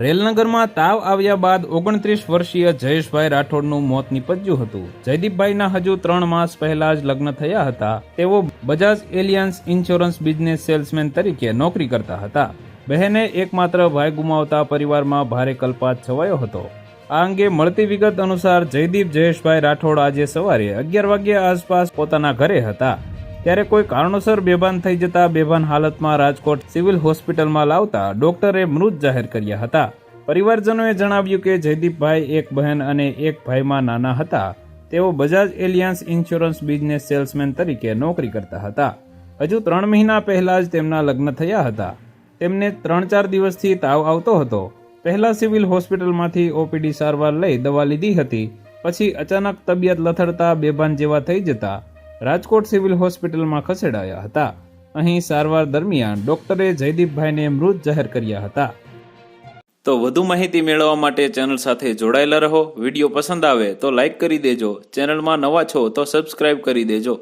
રેલનગરમાં તાવ આવ્યા બાદ ઓગણત્રીસ વર્ષીય જયેશભાઈ રાઠોડનું મોત નીપજ્યું હતું. જયદીપભાઈના હજુ ત્રણ માસ પહેલા જ લગ્ન થયા હતા. તેઓ Bajaj Allianz insurance business salesman તરીકે નોકરી કરતા હતા. બહેને એકમાત્ર ભાઈ ગુમાવતા પરિવારમાં ભારે કલ્પાત છવાયો હતો. આ અંગે મળતી વિગત અનુસાર જયદીપ જયેશભાઈ રાઠોડ આજે સવારે અગિયાર વાગ્યા આસપાસ પોતાના ઘરે હતા. ત્યારે કોઈ કારણોસર બેભાન થઈ જતા બેભાન હાલતમાં રાજકોટ સિવિલ હોસ્પિટલમાં લાવતા ડોક્ટરે મૃત જાહેર કર્યા હતા. પરિવારજનોએ જણાવ્યું કે જયદીપભાઈ એક બહેન અને એક ભાઈમાં નાના હતા. તેઓ Bajaj Allianz insurance business salesman તરીકે નોકરી કરતા હતા. હજુ ત્રણ મહિના પહેલા જ તેમના લગ્ન થયા હતા. તેમને ત્રણ ચાર દિવસથી તાવ આવતો હતો. પહેલા સિવિલ હોસ્પિટલમાંથી ઓપીડી સારવાર લઈ દવા લીધી હતી. પછી અચાનક તબિયત લથડતા બેભાન જેવા થઈ જતા રાજકોટ સિવિલ હોસ્પિટલમાં ખસેડાયા હતા. અહીં સારવાર દરમિયાન ડોક્ટરે જયદીપભાઈને મૃત જાહેર કર્યા હતા. તો વધુ માહિતી મેળવવા માટે ચેનલ સાથે જોડાયેલા રહો. વીડિયો પસંદ આવે તો લાઈક કરી દેજો. ચેનલમાં નવા છો તો સબસ્ક્રાઇબ કરી દેજો.